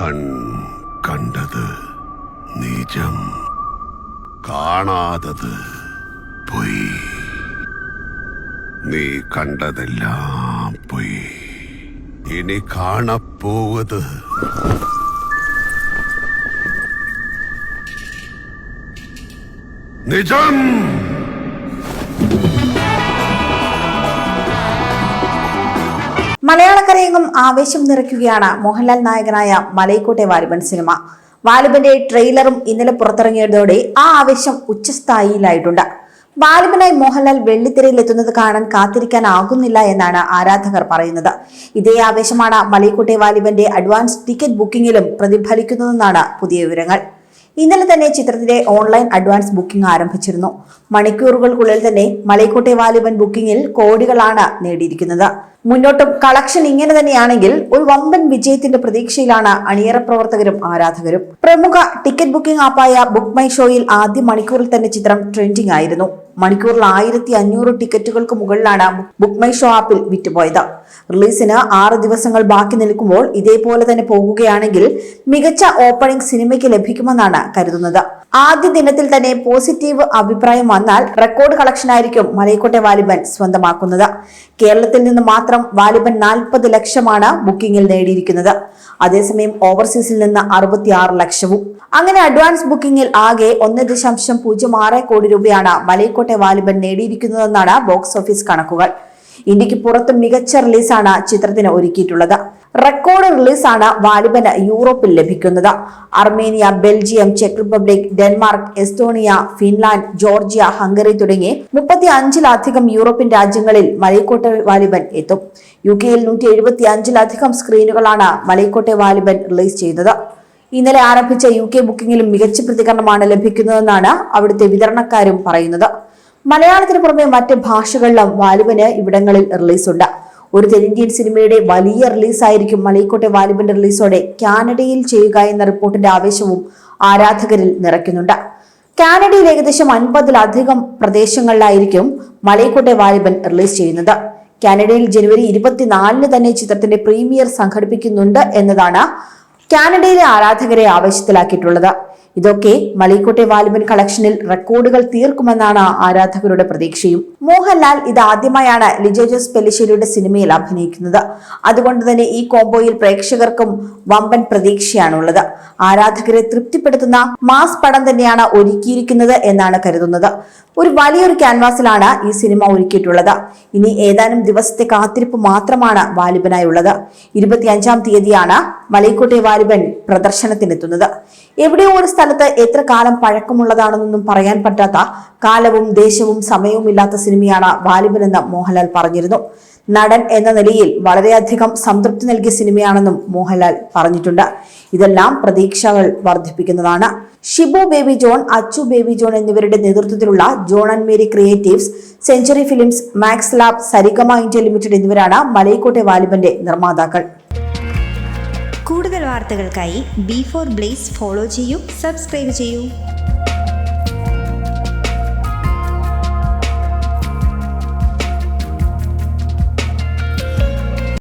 കൺ കണ്ടത് നിജം കാണാതത് പോയി. നീ കണ്ടതെല്ലാം പോയി. ഇനി കാണപ്പോവത് നിജം. മലയാളക്കരയെങ്ങും ആവേശം നിറയ്ക്കുകയാണ് മോഹൻലാൽ നായകനായ മലൈക്കോട്ടെ വാലിബൻ സിനിമ. വാലിബന്റെ ട്രെയിലറും ഇന്നലെ പുറത്തിറങ്ങിയതോടെ ആ ആവേശം ഉച്ചസ്ഥായിയിലായിട്ടുണ്ട് വാലിബനായി മോഹൻലാൽ വെള്ളിത്തിരയിൽ എത്തുന്നത് കാണാൻ കാത്തിരിക്കാനാകുന്നില്ല എന്നാണ് ആരാധകർ പറയുന്നത്. ഇതേ ആവേശമാണ് മലൈക്കോട്ടെ വാലിബന്റെ അഡ്വാൻസ് ടിക്കറ്റ് ബുക്കിംഗിലും പ്രതിഫലിക്കുന്നതെന്നാണ് പുതിയ വിവരങ്ങൾ. ഇന്നലെ തന്നെ ചിത്രത്തിന്റെ ഓൺലൈൻ അഡ്വാൻസ് ബുക്കിംഗ് ആരംഭിച്ചിരുന്നു. മണിക്കൂറുകൾക്കുള്ളിൽ തന്നെ മലൈക്കോട്ടെ വാലിബൻ ബുക്കിംഗിൽ കോടികളാണ് നേടിയിരിക്കുന്നത്. മുന്നോട്ടും കളക്ഷൻ ഇങ്ങനെ തന്നെയാണെങ്കിൽ ഒരു വമ്പൻ വിജയത്തിന്റെ പ്രതീക്ഷയിലാണ് അണിയറ പ്രവർത്തകരും ആരാധകരും. പ്രമുഖ ടിക്കറ്റ് ബുക്കിംഗ് ആപ്പായ ബുക്ക് മൈ ഷോയിൽ ആദ്യ മണിക്കൂറിൽ തന്നെ ചിത്രം ട്രെൻഡിംഗ് ആയിരുന്നു. മണിക്കൂറിൽ ആയിരത്തി അഞ്ഞൂറ് ടിക്കറ്റുകൾക്ക് മുകളിലാണ് ബുക്ക് മൈ ഷോ ആപ്പിൽ വിറ്റുപോയത്. റിലീസിന് ആറ് ദിവസങ്ങൾ ബാക്കി നിൽക്കുമ്പോൾ ഇതേപോലെ തന്നെ പോകുകയാണെങ്കിൽ മികച്ച ഓപ്പണിംഗ് സിനിമയ്ക്ക് ലഭിക്കുമെന്നാണ് കരുതുന്നത്. ആദ്യ ദിനത്തിൽ തന്നെ പോസിറ്റീവ് അഭിപ്രായം വന്നാൽ റെക്കോർഡ് കളക്ഷൻ ആയിരിക്കും മലയക്കോട്ടെ വാലിബൻ സ്വന്തമാക്കുന്നത്. കേരളത്തിൽ നിന്ന് മാത്രം വാലിബൻ നാൽപ്പത് ലക്ഷമാണ് ബുക്കിംഗിൽ നേടിയിരിക്കുന്നത്. അതേസമയം ഓവർസീസിൽ നിന്ന് അറുപത്തിയാറ് ലക്ഷവും. അങ്ങനെ അഡ്വാൻസ് ബുക്കിംഗിൽ ആകെ ഒന്ന് ദശാംശം പൂജ്യം ആറ് കോടി രൂപയാണ് മലയക്കോട്ടെ വാലിബൻ നേടിയിരിക്കുന്നതെന്നാണ് ബോക്സ് ഓഫീസ് കണക്കുകൾ. ഇന്ത്യയ്ക്ക് പുറത്ത് മികച്ച റിലീസാണ് ചിത്രത്തിന് ഒരുക്കിയിട്ടുള്ളത്. റെക്കോർഡ് റിലീസാണ് വാലിബന് യൂറോപ്പിൽ ലഭിക്കുന്നത്. Armenia Belgium check Republic Denmark Estonia Finland Georgia Hungary തുടങ്ങി മുപ്പത്തി അഞ്ചിലധികം യൂറോപ്യൻ രാജ്യങ്ങളിൽ മലയക്കോട്ടെ വാലിബൻ എത്തും. യു കെയിൽ നൂറ്റി എഴുപത്തി അഞ്ചിലധികം സ്ക്രീനുകളാണ് മലയക്കോട്ടെ വാലിബൻ റിലീസ് ചെയ്തത്. ഇന്നലെ ആരംഭിച്ച യു കെ ബുക്കിംഗിലും മികച്ച പ്രതികരണമാണ് ലഭിക്കുന്നതെന്നാണ് അവിടുത്തെ വിതരണക്കാരും പറയുന്നത്. മലയാളത്തിന് പുറമെ മറ്റ് ഭാഷകളിലും വാലുവിന് ഇവിടങ്ങളിൽ റിലീസുണ്ട് ഒരു തെന്നിന്ത്യൻ സിനിമയുടെ വലിയ റിലീസായിരിക്കും മലയിക്കോട്ടെ വാലിബന്റെ റിലീസോടെ കാനഡയിൽ ചെയ്യുക എന്ന റിപ്പോർട്ടിന്റെ ആവേശവും ആരാധകരിൽ നിറയ്ക്കുന്നുണ്ട്. കാനഡയിൽ ഏകദേശം അൻപതിലധികം പ്രദേശങ്ങളിലായിരിക്കും മലയിക്കോട്ടെ വാലിബൻ റിലീസ് ചെയ്യുന്നത്. കാനഡയിൽ ജനുവരി ഇരുപത്തിനാലിന് തന്നെ ചിത്രത്തിന്റെ പ്രീമിയർ സംഘടിപ്പിക്കുന്നുണ്ട് എന്നതാണ് കാനഡയിലെ ആരാധകരെ ആവേശത്തിലാക്കിയിട്ടുള്ളത്. ഇതൊക്കെ മലൈക്കോട്ടെ വാലിബൻ കളക്ഷനിൽ റെക്കോർഡുകൾ തീർക്കുമെന്നാണ് ആരാധകരുടെ പ്രതീക്ഷയും. മോഹൻലാൽ ഇതാദ്യമായാണ് ലിജോ ജോസ് പെലിശ്ശേരിയുടെ സിനിമയിൽ അഭിനയിക്കുന്നത്. അതുകൊണ്ട് തന്നെ ഈ കോംബോയിൽ പ്രേക്ഷകർക്കും വമ്പൻ പ്രതീക്ഷയാണുള്ളത്. ആരാധകരെ തൃപ്തിപ്പെടുത്തുന്ന മാസ് പടം തന്നെയാണ് ഒരുക്കിയിരിക്കുന്നത് എന്നാണ് കരുതുന്നത്. ഒരു വലിയൊരു ക്യാൻവാസിലാണ് ഈ സിനിമ ഒരുക്കിയിട്ടുള്ളത്. ഇനി ഏതാനും ദിവസത്തെ കാത്തിരിപ്പ് മാത്രമാണ് വാലിബനായുള്ളത്. ഇരുപത്തിയഞ്ചാം തീയതിയാണ് മലൈക്കോട്ടെ വാലിബൻ പ്രദർശനത്തിനെത്തുന്നത്. എവിടെയോ ഒരു സ്ഥലത്ത് എത്ര കാലം പഴക്കമുള്ളതാണെന്നൊന്നും പറയാൻ പറ്റാത്ത കാലവും ദേശവും സമയവും ഇല്ലാത്ത സിനിമയാണ് വാലിബൻ എന്ന് മോഹൻലാൽ പറഞ്ഞിരുന്നു. നടൻ എന്ന നിലയിൽ വളരെയധികം സംതൃപ്തി നൽകിയ സിനിമയാണെന്നും മോഹൻലാൽ പറഞ്ഞിട്ടുണ്ട്. ഇതെല്ലാം പ്രതീക്ഷകൾ വർദ്ധിപ്പിക്കുന്നതാണ്. ഷിബു ബേബി ജോൺ അച്ചു ബേബി ജോൺ എന്നിവരുടെ നേതൃത്വത്തിലുള്ള John and Mary Creatives Century Films Max Lab Saregama India Limited എന്നിവരാണ് മലയക്കോട്ടെ വാലിബന്റെ നിർമ്മാതാക്കൾ. കൂടുതൽ വാർത്തകൾക്കായി ബി ഫോർ ബ്ലേസ് ഫോളോ ചെയ്യൂ സബ്സ്ക്രൈബ് ചെയ്യൂ.